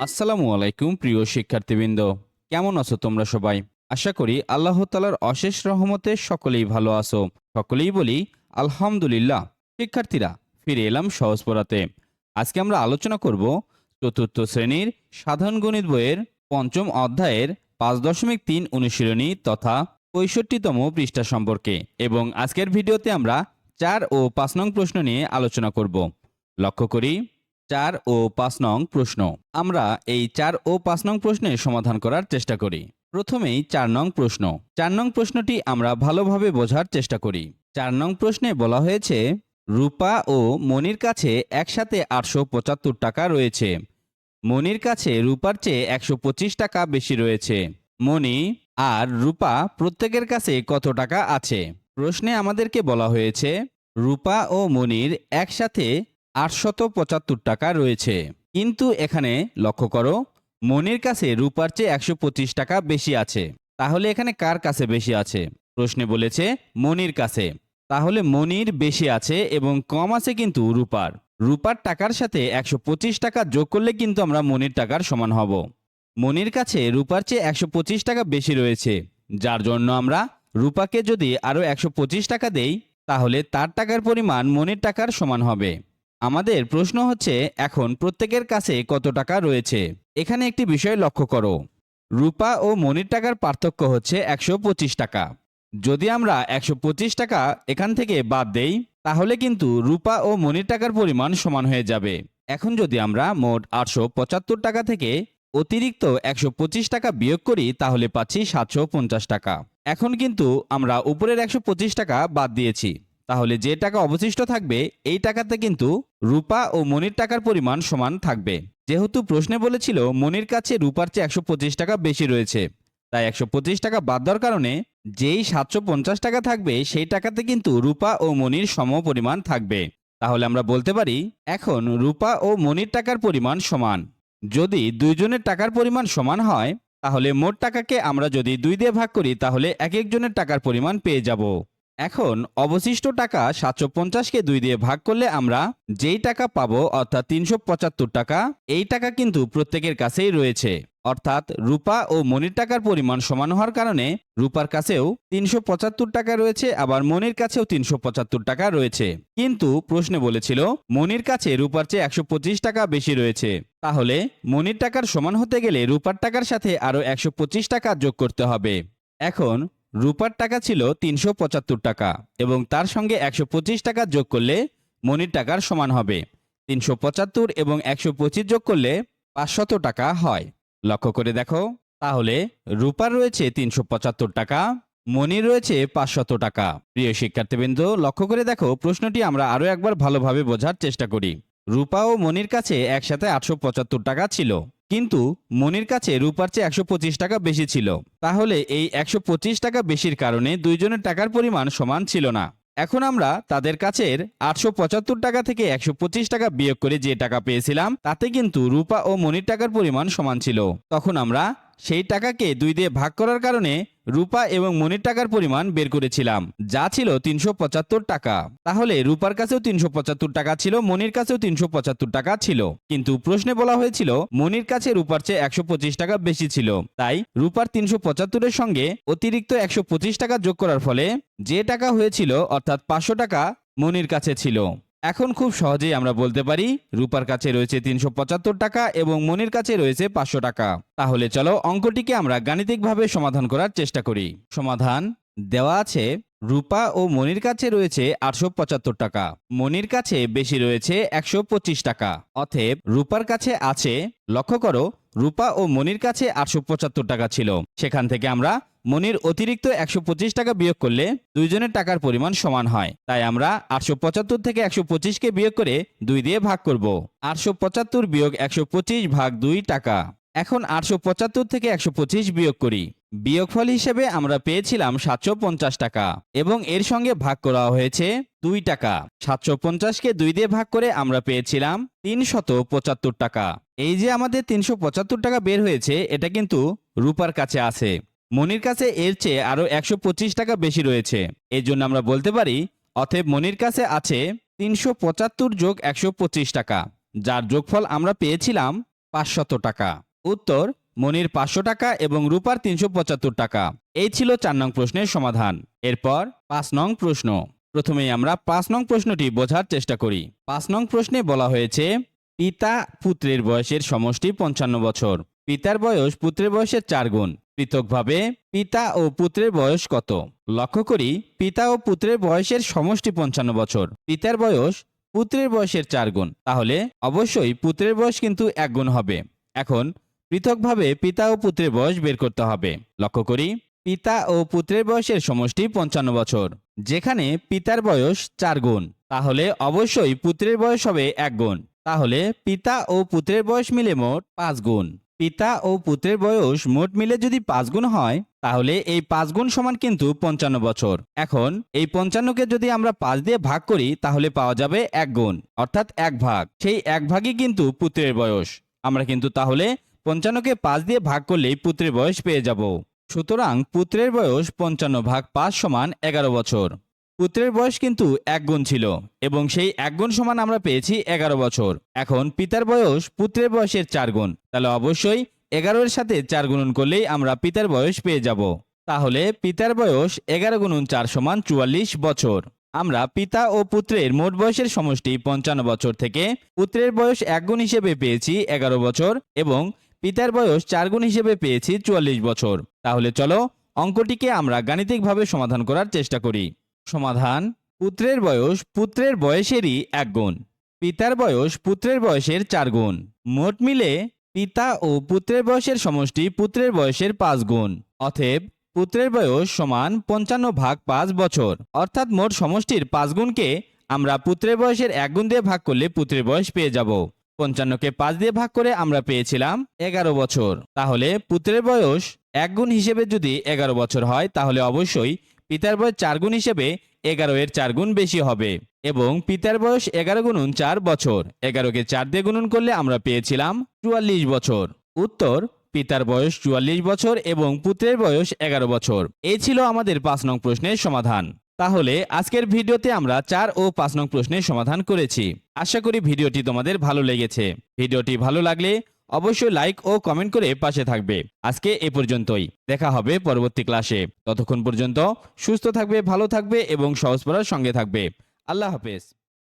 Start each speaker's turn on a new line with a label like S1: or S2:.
S1: আসসালামু আলাইকুম, প্রিয় শিক্ষার্থীবৃন্দ। কেমন আছো তোমরা সবাই? আশা করি আল্লাহ তালার অশেষ রহমতে সকলেই ভালো আছো। সকলেই বলি, আলহামদুলিল্লাহ। শিক্ষার্থীরা, ফিরে এলাম সহজ পড়াতে। আজকে আমরা আলোচনা করব চতুর্থ শ্রেণির সাধারণ গণিত বইয়ের পঞ্চম অধ্যায়ের পাঁচ দশমিক তিন অনুশীলনী তথা পঁয়ষট্টিতম পৃষ্ঠা সম্পর্কে এবং আজকের ভিডিওতে আমরা চার ও পাঁচ নং প্রশ্ন নিয়ে আলোচনা করব। লক্ষ্য করি চার ও পাঁচ নং প্রশ্ন। আমরা এই চার ও পাঁচ নং প্রশ্নের সমাধান করার চেষ্টা করি। প্রথমেই চার নং প্রশ্ন। চার নং প্রশ্নটি আমরা ভালোভাবে বোঝার চেষ্টা করি। চার নং প্রশ্নে বলা হয়েছে, রূপা ও মনির কাছে একসাথে আটশো পঁচাত্তর টাকা রয়েছে। মনির কাছে রূপার চেয়ে একশো পঁচিশ টাকা বেশি রয়েছে। মনি আর রূপা প্রত্যেকের কাছে কত টাকা আছে? প্রশ্নে আমাদেরকে বলা হয়েছে, রূপা ও মনির একসাথে আটশত পঁচাত্তর টাকা রয়েছে। কিন্তু এখানে লক্ষ্য করো, মনির কাছে রূপার চেয়ে একশো পঁচিশ টাকা বেশি আছে। তাহলে এখানে কার কাছে বেশি আছে? প্রশ্নে বলেছে মনির কাছে। তাহলে মনির বেশি আছে এবং কম আছে কিন্তু রূপার। রূপার টাকার সাথে একশো পঁচিশ টাকা যোগ করলে কিন্তু আমরা মনির টাকার সমান হব। মনির কাছে রূপার চেয়ে একশো পঁচিশ টাকা বেশি রয়েছে। যার জন্য আমরা রূপাকে যদি আরও একশো পঁচিশ টাকা দেই, তাহলে তার টাকার পরিমাণ মনির টাকার সমান হবে। আমাদের প্রশ্ন হচ্ছে, এখন প্রত্যেকের কাছে কত টাকা রয়েছে? এখানে একটি বিষয় লক্ষ্য করো। রূপা ও মনির টাকার পার্থক্য হচ্ছে একশো পঁচিশ টাকা। যদি আমরা একশো পঁচিশ টাকা এখান থেকে বাদ দেই, তাহলে কিন্তু রূপা ও মনির টাকার পরিমাণ সমান হয়ে যাবে। এখন যদি আমরা মোট আটশো পঁচাত্তর টাকা থেকে অতিরিক্ত একশো পঁচিশ টাকা বিয়োগ করি, তাহলে পাচ্ছি সাতশো পঞ্চাশ টাকা। এখন কিন্তু আমরা উপরের একশো পঁচিশ টাকা বাদ দিয়েছি। তাহলে যে টাকা অবশিষ্ট থাকবে, এই টাকাতে কিন্তু রূপা ও মনির টাকার পরিমাণ সমান থাকবে। যেহেতু প্রশ্নে বলেছিল, মনির কাছে রূপার চেয়ে একশো পঁচিশ টাকা বেশি রয়েছে। তাই একশো পঁচিশ টাকা বাদ দেওয়ার কারণে যেই সাতশো পঞ্চাশ টাকা থাকবে, সেই টাকাতে কিন্তু রূপা ও মনির সম পরিমাণ থাকবে। তাহলে আমরা বলতে পারি, এখন রূপা ও মনির টাকার পরিমাণ সমান। যদি দুইজনের টাকার পরিমাণ সমান হয়, তাহলে মোট টাকাকে আমরা যদি দুই দিয়ে ভাগ করি, তাহলে এক একজনের টাকার পরিমাণ পেয়ে যাব। এখন অবশিষ্ট টাকা সাতশো পঞ্চাশকে দুই দিয়ে ভাগ করলে আমরা যেই টাকা পাবো, অর্থাৎ তিনশো পঁচাত্তর টাকা, এই টাকা কিন্তু প্রত্যেকের কাছেই রয়েছে। অর্থাৎ রূপা ও মনির টাকার পরিমাণ সমান হওয়ার কারণে রূপার কাছেও তিনশো পঁচাত্তর টাকা রয়েছে, আবার মনির কাছেও তিনশো পঁচাত্তর টাকা রয়েছে। কিন্তু প্রশ্নে বলেছিল, মনির কাছে রূপার চেয়ে একশো পঁচিশ টাকা বেশি রয়েছে। তাহলে মনির টাকার সমান হতে গেলে রূপার টাকার সাথে আরও একশো পঁচিশ টাকা যোগ করতে হবে। এখন রূপার টাকা ছিল তিনশো পঁচাত্তর টাকা এবং তার সঙ্গে একশো পঁচিশ টাকা যোগ করলে মনির টাকার সমান হবে। তিনশো পঁচাত্তর এবং একশো পঁচিশ যোগ করলে পাঁচশত টাকা হয়। লক্ষ্য করে দেখো, তাহলে রূপার রয়েছে তিনশো পঁচাত্তর টাকা, মনির রয়েছে পাঁচশত টাকা। প্রিয় শিক্ষার্থীবৃন্দ, লক্ষ্য করে দেখো, প্রশ্নটি আমরা আরও একবার ভালোভাবে বোঝার চেষ্টা করি। রূপা ও মনির কাছে একসাথে আটশো পঁচাত্তর টাকা ছিল। কিন্তু মনির কাছে রূপার চেয়ে একশো পঁচিশ টাকা বেশি ছিল। তাহলে এই একশো পঁচিশ টাকা বেশির কারণে দুইজনের টাকার পরিমাণ সমান ছিল না। এখন আমরা তাদের কাছের আটশো পঁচাত্তর টাকা থেকে একশো পঁচিশ টাকা বিয়োগ করে যে টাকা পেয়েছিলাম, তাতে কিন্তু রূপা ও মনির টাকার পরিমাণ সমান ছিল। তখন আমরা সেই টাকাকে দুই দিয়ে ভাগ করার কারণে রূপা এবং মনির টাকার পরিমাণ বের করেছিলাম। যা ছিল তিনশো পঁচাত্তর টাকা। তাহলে রূপার কাছেও তিনশো পঁচাত্তর টাকা ছিল, মনির কাছেও তিনশো পঁচাত্তর টাকা ছিল। কিন্তু প্রশ্নে বলা হয়েছিল, মনির কাছে রূপার চেয়ে একশো পঁচিশ টাকা বেশি ছিল। তাই রূপার তিনশো পঁচাত্তরের সঙ্গে অতিরিক্ত একশো পঁচিশ টাকা যোগ করার ফলে যে টাকা হয়েছিল, অর্থাৎ পাঁচশো টাকা মনির কাছে ছিল। এখন খুব সহজেই আমরা বলতে পারি, রূপার কাছে রয়েছে তিনশো পঁচাত্তর টাকা এবং মনির কাছে রয়েছে পাঁচশো টাকা। তাহলে চলো অঙ্কটিকে আমরা গাণিতিকভাবে সমাধান করার চেষ্টা করি। সমাধান দেওয়া আছে, রূপা ও মনির কাছে রয়েছে আটশো পঁচাত্তর টাকা মনির কাছে বেশি রয়েছে একশো পঁচিশ টাকা। অতএব রূপার কাছে আছে, লক্ষ্য করো, রূপা ও মনির কাছে আটশো পঁচাত্তর টাকা ছিল। সেখান থেকে আমরা মনির অতিরিক্ত একশো পঁচিশ টাকা বিয়োগ করলে দুইজনের টাকার পরিমাণ সমান হয়। তাই আমরা আটশো পঁচাত্তর থেকে একশো পঁচিশকে বিয়োগ করে দুই দিয়ে ভাগ করব। আটশো পঁচাত্তর বিয়োগ একশো পঁচিশ ভাগ দুই টাকা। এখন আটশো পঁচাত্তর থেকে একশো পঁচিশ বিয়োগ করি। বিয়োগফল হিসেবে আমরা পেয়েছিলাম সাতশো পঞ্চাশ টাকা এবং এর সঙ্গে ভাগ করা হয়েছে দুই টাকা। সাতশো পঞ্চাশকে দুই দিয়ে ভাগ করে আমরা পেয়েছিলাম তিনশত পঁচাত্তর টাকা। এই যে আমাদের তিনশো পঁচাত্তর টাকা বের হয়েছে, এটা কিন্তু রূপার কাছে আছে। মনির কাছে এর চেয়ে আরও একশো পঁচিশ টাকা বেশি রয়েছে। এই জন্য আমরা বলতে পারি, অতএব মনির কাছে আছে তিনশো পঁচাত্তর যোগ একশো পঁচিশ টাকা, যার যোগফল আমরা পেয়েছিলাম পাঁচশত টাকা। উত্তর, মনির পাঁচশো টাকা এবং রূপার তিনশো পঁচাত্তর টাকা। এই ছিল চার নং প্রশ্নের সমাধান। এরপর পাঁচ নং প্রশ্ন। প্রথমেই আমরা পাঁচ নং প্রশ্নটি বোঝার চেষ্টা করি। পাঁচ নং প্রশ্নে বলা হয়েছে, পিতা পুত্রের বয়সের সমষ্টি পঞ্চান্ন বছর। পিতার বয়স পুত্রের বয়সের চার গুণ। পৃথকভাবে পিতা ও পুত্রের বয়স কত? লক্ষ্য করি, পিতা ও পুত্রের বয়সের সমষ্টি পঞ্চান্ন বছর। পিতার বয়স পুত্রের বয়সের চার গুণ। তাহলে অবশ্যই পুত্রের বয়স কিন্তু এক গুণ হবে। এখন পৃথকভাবে পিতা ও পুত্রের বয়স বের করতে হবে। লক্ষ্য করি, পিতা ও পুত্রের বয়সের সমষ্টি পঞ্চান্ন বছর। যেখানে পিতার বয়স চার গুণ। তাহলে অবশ্যই পুত্রের বয়স হবে এক গুণ। তাহলে পিতা ও পুত্রের বয়স মিলে মোট পাঁচ গুণ। পিতা ও পুত্রের বয়স মোট মিলে যদি পাঁচ গুণ হয়, তাহলে এই পাঁচ গুণ সমান কিন্তু পঞ্চান্ন বছর। এখন, এই পঞ্চান্নকে যদি আমরা পাঁচ দিয়ে ভাগ করি, তাহলে পাওয়া যাবে এক গুণ, অর্থাৎ এক ভাগ। সেই এক ভাগই কিন্তু পুত্রের বয়স। আমরা কিন্তু তাহলে পঞ্চান্নকে পাঁচ দিয়ে ভাগ করলেই পুত্রের বয়স পেয়ে যাব। সুতরাং পুত্রের বয়স পঞ্চান্ন ভাগ পাঁচ সমান এগারো বছর। পুত্রের বয়স কিন্তু এক গুণ ছিল এবং সেই এক গুণ সমান আমরা পেয়েছি এগারো বছর। এখন পিতার বয়স পুত্রের বয়সের চার গুণ। তাহলে অবশ্যই এগারোর সাথে চার গুণন করলেই আমরা পিতার বয়স পেয়ে যাব। তাহলে পিতার বয়স এগারো গুণন চার সমান চুয়াল্লিশ বছর। আমরা পিতা ও পুত্রের মোট বয়সের সমষ্টি পঞ্চান্ন বছর থেকে পুত্রের বয়স এক গুণ হিসেবে পেয়েছি এগারো বছর এবং পিতার বয়স চার গুণ হিসেবে পেয়েছি চুয়াল্লিশ বছর। তাহলে চলো অঙ্কটিকে আমরা গাণিতিকভাবে সমাধান করার চেষ্টা করি। সমাধান, পুত্রের বয়স পুত্রের বয়সেরই এক গুণ, পিতার বয়স পুত্রের বয়সের চার গুণ। মোট মিলে পিতা ও পুত্রের বয়সের সমষ্টি পুত্রের বয়সের পাঁচ গুণ, অতএব পুত্রের বয়স সমান পঞ্চান্ন ভাগ পাঁচ বছর। অর্থাৎ মোট সমষ্টির পাঁচ গুণকে আমরা পুত্রের বয়সের এক গুণ দিয়ে ভাগ করলে পুত্রের বয়স পেয়ে যাব। পঞ্চান্নকে পাঁচ দিয়ে ভাগ করে আমরা পেয়েছিলাম এগারো বছর। তাহলে পুত্রের বয়স এক গুণ হিসেবে যদি এগারো বছর হয়, তাহলে অবশ্যই পিতার বয়স চার গুণ হিসেবে এগারো এর চার গুণ বেশি হবে এবং পিতার বয়স এগারো গুণুন চার বছর। এগারোকে চার দিয়ে গুণন করলে আমরা পেয়েছিলাম চুয়াল্লিশ বছর। উত্তর, পিতার বয়স চুয়াল্লিশ বছর এবং পুত্রের বয়স এগারো বছর। এই ছিল আমাদের পাঁচ নং প্রশ্নের সমাধান। তাহলে আজকের ভিডিওতে আমরা চার ও পাঁচ নং প্রশ্নের সমাধান করেছি। আশা করি ভিডিওটি তোমাদের ভালো লেগেছে। ভিডিওটি ভালো লাগলে অবশ্যই লাইক ও কমেন্ট করে পাশে থাকবে। আজকে এ পর্যন্তই। দেখা হবে পরবর্তী ক্লাসে ততক্ষণ পর্যন্ত সুস্থ থাকবে, ভালো থাকবে এবং সহজ পড়ার সঙ্গে থাকবে। আল্লাহ হাফেজ।